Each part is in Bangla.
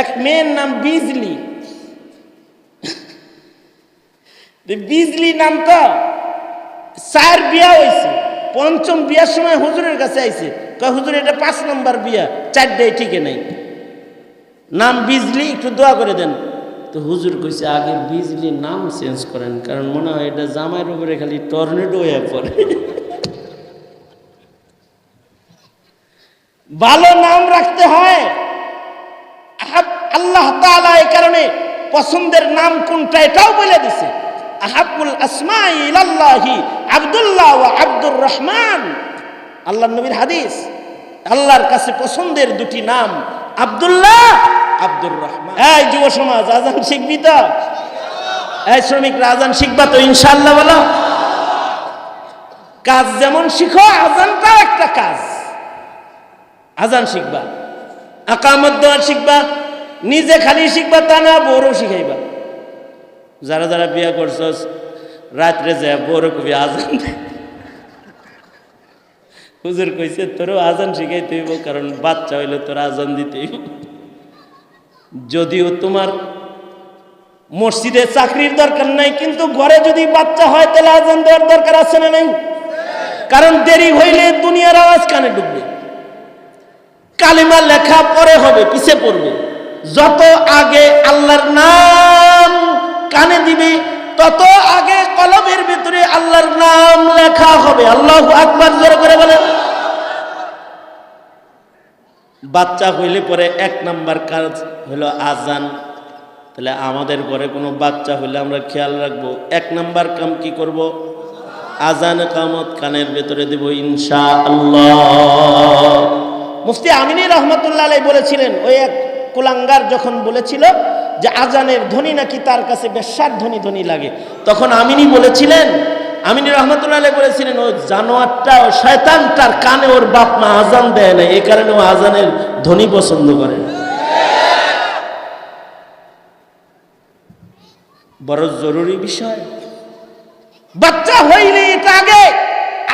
এক মেয়ের নাম বিজলি। বিজলি নামটা চার বিয়া হয়েছে পঞ্চম বিয়ার সময় হুজুরের কাছে আইছে। হুজুর, এটা পাঁচ নম্বর বিয়া, চারটায় ঠিকে নাই। নাম বিজলি, একটু দোয়া করে দেন। তো হুজুর কইছে, আগে বিজলি নাম চেঞ্জ করেন, কারণ মনে হয় এটা জামাইয়ের উপরে খালি টর্নেডো হয়ে পড়ে। ভালো নাম রাখতে হয়। আল্লাহ তাআলা এই কারণে পছন্দের নাম কোনটা এটাও বলে দিছে। আহাবুল আসমা ইলাল্লাহি আব্দুল্লাহ আব্দুর রহমান। আল্লাহ নবীর হাদিস। আল্লাহর কাছে পছন্দের দুটি নাম আব্দুল্লাহ, আব্দুর রহমান। এই যুব সমাজ, আজান শিখবি তো? এই শ্রমিকরা আজান শিখবা তো ইনশাআল্লাহ বলো। কাজ যেমন শিখো, আজানটাও একটা কাজ। আজান শিখবা। আকামত দেওয়া শিখবা। নিজে খালি শিখবা, তা না, বউরও শিখাইবা। যারা যারা বিয়া করছস, রাত্রে যায় বড় কবি আজান। হুজুর কইছে, তোরও আজান শিখাইতে হইব, কারণ বাচ্চা হইলে তোর আজান দিতে হইব। যদিও তোমার মসজিদে চাকরির দরকার নাই, কিন্তু ঘরে যদি বাচ্চা হয়, তাহলে আজান দেওয়ার দরকার আছে না নাই? কারণ দেরি হইলে দুনিয়ার আওয়াজ কানে ঢুকবে। কালিমা লেখা পরে হবে, পিছে পড়বে। যত আগে আল্লাহর নাম কানে দিবে, তত আগে কলমের ভিতরে আল্লাহর নাম লেখা হবে। আল্লাহ আকবার, জোরে করে বলে। বাচ্চা হইলে পরে এক নাম্বার কাজ হলো আজান। তাহলে আমাদের ঘরে কোনো বাচ্চা হইলে আমরা খেয়াল রাখব, এক নাম্বার কাম কি করব? আজান কামত কানের ভেতরে দেব ইনশা আল্লাহ মুফতি আমিনী রহমতুল্লাহ বলেছিলেন, ওই এক কুলাঙ্গার যখন বলেছিল যে আজানের ধ্বনি নাকি তার কাছে বেশ্যার ধ্বনি ধ্বনি লাগে, তখন আমিনী বলেছিলেন, আমিনী রহমতুল্লাহ বলেছিলেন, ওই জানোয়ারটা ও শয়তানটার কানে ওর বাপ মা আজান দেয় না এই কারণে ও আজানের ধ্বনি পছন্দ করে। বড় জরুরি বিষয়। বাচ্চা হইলে এটা আগে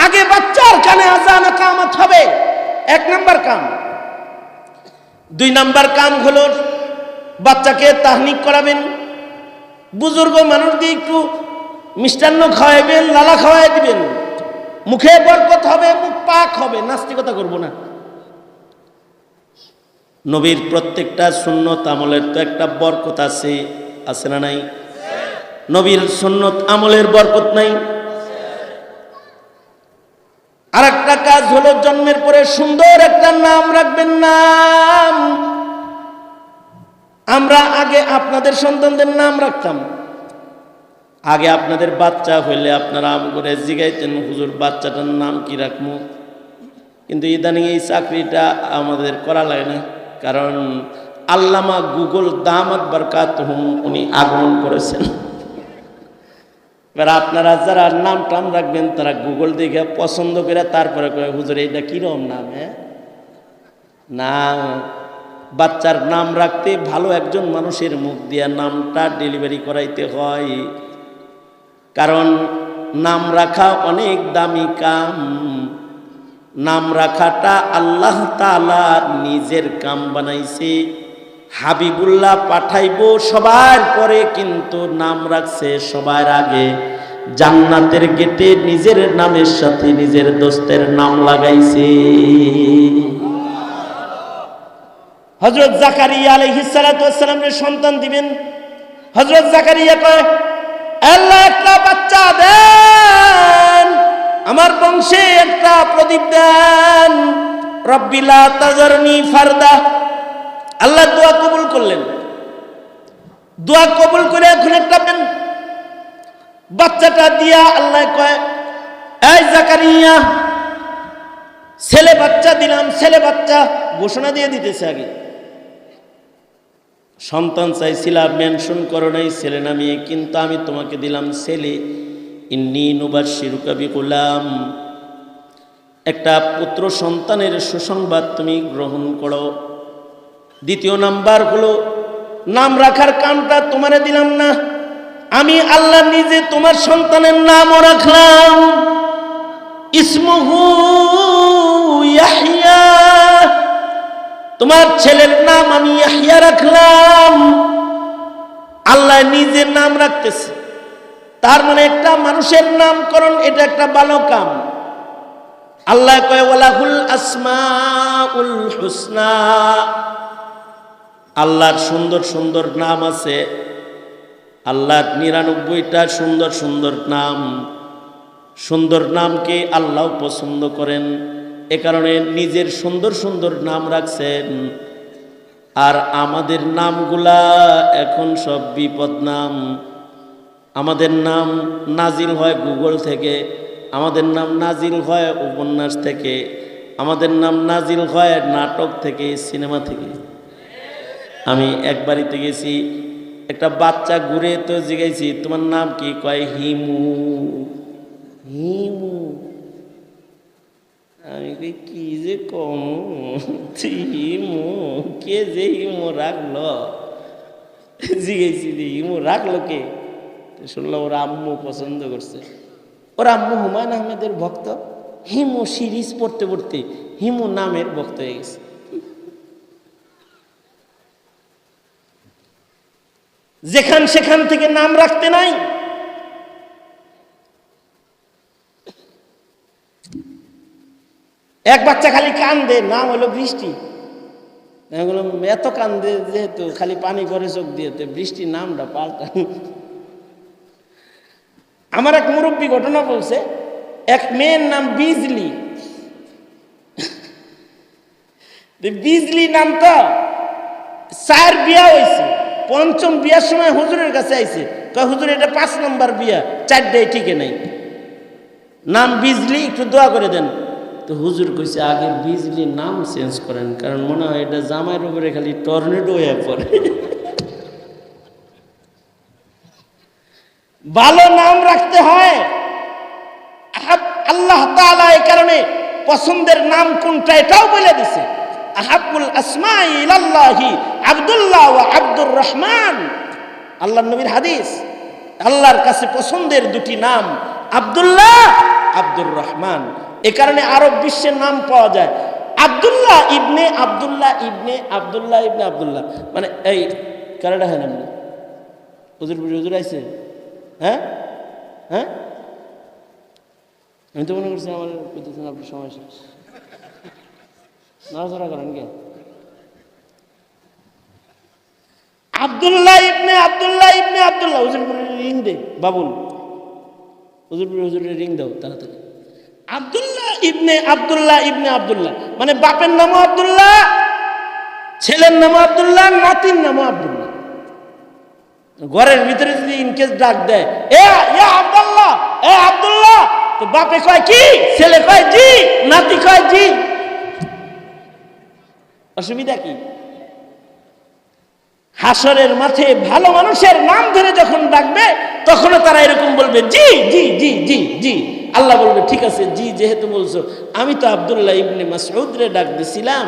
আগে বাচ্চার কানে আজান কামত হবে। এক নাম্বার কাম। দুই নাম্বার কাম হলো বাচ্চাকে তাহনিক করাবেন। বুজুর্গ মানুষ দিয়ে একটু মিষ্টান্ন খাওয়াইবেন, লালা খাওয়াই দিবেন। মুখে বরকত হবে, মুখ পাক হবে, নাস্তিকতা করব না। নবীর প্রত্যেকটা সুন্নত আমলের তো একটা বরকত আছে আছে না নাই? নবীর সুন্নত আমলের বরকত নাই। কাজ হলো জন্মের পরে সুন্দর একটা নাম রাখবেন নাম। আমরা আগে আপনাদের সন্তানদের নাম রাখতাম। আগে আপনাদের বাচ্চা হইলে আপনারা করে জিগাইতেন, হুজুর, বাচ্চাটার নাম কি রাখব কিন্তু ইদানিং এই চাকরিটা আমাদের করা লাগে না, কারণ আল্লামা গুগল দামাত বারকাত উনি আগমন করেছেন। এবার আপনারা যারা নাম টাম রাখবেন, তারা গুগল দেখে পছন্দ করে তারপরে কয়ে, হুজুর, এইটা কিরম নাম হ্যাঁ? না, বাচ্চার নাম রাখতে ভালো একজন মানুষের মুখ দিয়া নামটা ডেলিভারি করাইতে হয়। কারণ নাম রাখা অনেক দামি কাম। নাম রাখাটা আল্লাহ তাআলা নিজের কাম বানাইছে। হাবিবুল্লাহ পাঠাইবো সবার পরে কিন্তু নাম রাখছে সবার আগে। জান্নাতের গেটে নিজের নামের সাথে নিজের দোস্তের নাম লাগাইছে। হজরত জাকারিয়া আলহিসালামের সন্তান দিবেন। হজরত জাকারিয়া কয়, আল্লাহ একটা বাচ্চা দেন, আমার বংশে একটা প্রদীপ দেন। রব্বিলা তাজারনি ফারদা। আল্লাহ দোয়া কবুল করলেন। দোয়া কবুল করে এখন একটা বাচ্চাটা দিয়া আল্লাহ কয় জাকারিয়া, ছেলে বাচ্চা দিলাম, ছেলে বাচ্চা ঘোষণা দিয়ে দিতেছে আগে। সন্তান চাইছিলাম মেনশন করো নাই ছেলে নামিয়ে কিন্তু আমি তোমাকে দিলাম ছেলে। ইন্নি নুবার একটা পুত্র সন্তানের সুসংবাদ তুমি গ্রহণ করো। দ্বিতীয় নাম্বার হলো, নাম রাখার কামটা তোমারে দিলাম না। আমি আল্লাহ নিজে তোমার সন্তানের নামও রাখলাম। ইসমহু ইয়াহইয়া। তোমার ছেলের নাম আমি ইয়াহিয়া রাখলাম। আল্লাহ নিজের নাম রাখতেছে। তার মানে একটা মানুষের নামকরণ, এটা একটা ভালো কাম। আল্লাহ কয়, ওয়ালাহুল আসমাউল হুসনা। আল্লাহর সুন্দর সুন্দর নাম আছে। আল্লাহর নিরানব্বইটা সুন্দর সুন্দর নাম। সুন্দর নামকে আল্লাহ পছন্দ করেন। এ কারণে নিজের সুন্দর সুন্দর নাম রাখছেন। আর আমাদের নামগুলা এখন সব বিপদ নাম। আমাদের নাম নাজিল হয় গুগল থেকে। আমাদের নাম নাজিল হয় উপন্যাস থেকে। আমাদের নাম নাজিল হয় নাটক থেকে, সিনেমা থেকে। আমি এক বাড়িতে গেছি, একটা বাচ্চা ঘুরে তো জিগাইছি, তোমার নাম কি? কয়, হিমু। হিমু। আমি কই, কি যে কম? হিমু, কে যে হিমু রাখল? জিজ্ঞাসি যে হিমু রাখল কে? শুনলাম ওর আম্মু পছন্দ করছে। ওর আম্মু হুমায়ুন আহমেদের ভক্ত। হিমু সিরিজ পড়তে পড়তে হিমু নামের ভক্ত হয়ে গেছে। যেখান সেখান থেকে নাম রাখতে নাই। এক বাচ্চা খালি কান্দে, নাম হলো বৃষ্টি। এত কান্দে যেহেতু খালি পানি করে চোখ দিয়ে, তো বৃষ্টি নামটা পাল্টা আমার এক মুরব্বী ঘটনা বলছে, এক মেয়ের নাম বিজলি। বিজলি নাম তো চার বিয়া হয়েছে পঞ্চম বিয়ার সময় হুজুরের কাছে আইছে। কয়, হুজুর, এটা পাঁচ নম্বর বিয়া চারটায় ঠিকে নাই। নাম বিজলি, একটু দোয়া করে দেন। তো হুজুর কইছে, আগে বিজলি নাম চেঞ্জ করেন, কারণ মনে হয় এটা জামাইয়ের উপরে খালি টর্নেডো হয়ে পড়ে। ভালো নাম রাখতে হয়। আল্লাহ তাআলা এই কারণে পছন্দের নাম কোনটা এটাও বলে দিছে। আহাবুল আসমা ইলাল্লাহি আব্দুল্লাহ আব্দুর রহমান। আল্লাহ নবীর হাদিস। আল্লাহর কাছে পছন্দের দুটি নাম আব্দুল্লাহ, আব্দুর রহমান। এ কারণে আরব বিশ্বের নাম পাওয়া যায়। আব্দুল্লাহ ইবনে আব্দুল্লাহ ইবনে আবদুল্লাহ ইবনে আবদুল্লাহ। মানে এই কারাটা হয় না হুজুর হুজুর আইছে? হ্যাঁ? হ্যাঁ? আমি তো মনে করছি আমার সময় শেষ। নড়াচড়া করেন কে? আবদুল্লাহ ইবনে আবদুল্লাহ ইবনে আবদুল্লাহ। হুজুরপুরের রিং দে, বাবুল। হুজুরপুর হুজুরের রিং দাও, তাড়াতাড়ি। আবদুল্লাহ ইবনে আবদুল্লাহ ইবনে আবদুল্লাহ। মানে বাপের নামও আবদুল্লাহ, ছেলের নামও আবদুল্লাহ, নাতির নামও আবদুল্লাহ। ঘরের ভিতরে যদি ইনকেস ডাক দেয় এ আব্দুল্লাহ এ আব্দুল্লাহ। তো বাপে কয়, কি? ছেলে কয়, জি। নাতি কয়, জি। অসুবিধা কি? হাসরের মাঠে ভালো মানুষের নাম ধরে যখন ডাকবে, তখনও তারা এরকম বলবে, জি জি জি জি জি। আল্লাহ বলবে, ঠিক আছে, জি, যেহেতু বলছো, আমি তো আবদুল্লাহ ইবনে মাসউদ রে ডাক দিছিলাম।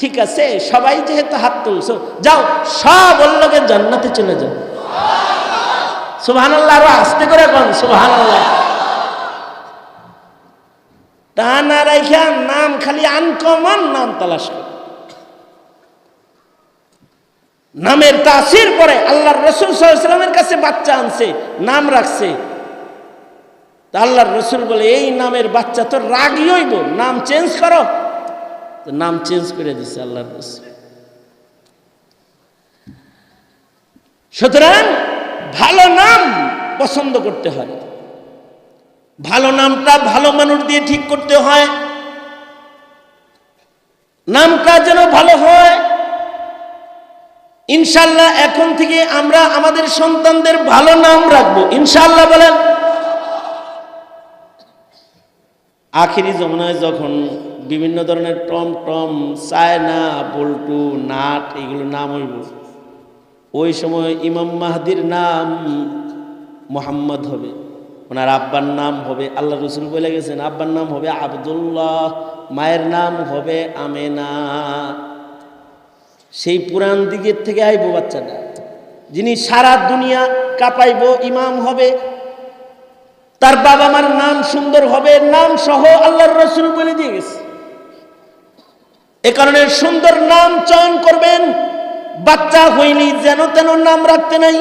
ঠিক আছে, সবাই যেহেতু হাত তুলছো, যাও, সব অল্লকে জান্নাতে চলে যাও। সুবহানাল্লাহ, আরও আস্তে করে কন, সুবহানাল্লাহ। তা না রাইখা, নাম খালি আনকমন নাম তালাশ কর। নামের তাসির পরে আল্লাহর রসুল সাল্লামের কাছে বাচ্চা আনছে, নাম রাখছে। তা আল্লাহর রসুল বলে, এই নামের বাচ্চা তো রাগই হইব, নাম চেঞ্জ করো। তো নাম চেঞ্জ করে দিছে আল্লাহর রসুল। সুতরাং ভালো নাম পছন্দ করতে হয়। ভালো নামটা ভালো মানুষ দিয়ে ঠিক করতে হয়। নামটা যেন ভালো হয় ইনশাল্লাহ এখন থেকে আমরা আমাদের সন্তানদের ভালো নাম রাখব। ইনশাল্লাহ বলেন। আখিরি জমানায় যখন বিভিন্ন ধরনের টম টম চায়না বল্টু, নাট এগুলো নাম হইব। ওই সময় ইমাম মাহাদির নাম মোহাম্মদ হবে। ওনার আব্বার নাম হবে, আল্লাহ রসুল বলে গেছেন, আব্বার নাম হবে আবদুল্লাহ, মায়ের নাম হবে আমেনা। সেই পুরাণ দিকের থেকে আইব বাচ্চাটা। যিনি সারা দুনিয়া কাঁপাইব, ইমাম হবে, তার বাবা মার নাম সুন্দর হবে, নাম সহ আল্লাহর রসুল বলে দিয়ে গেছে। এ কারণে সুন্দর নাম চয়ন করবেন, বাচ্চা হইলি যেন তেন নাম রাখতে নাই।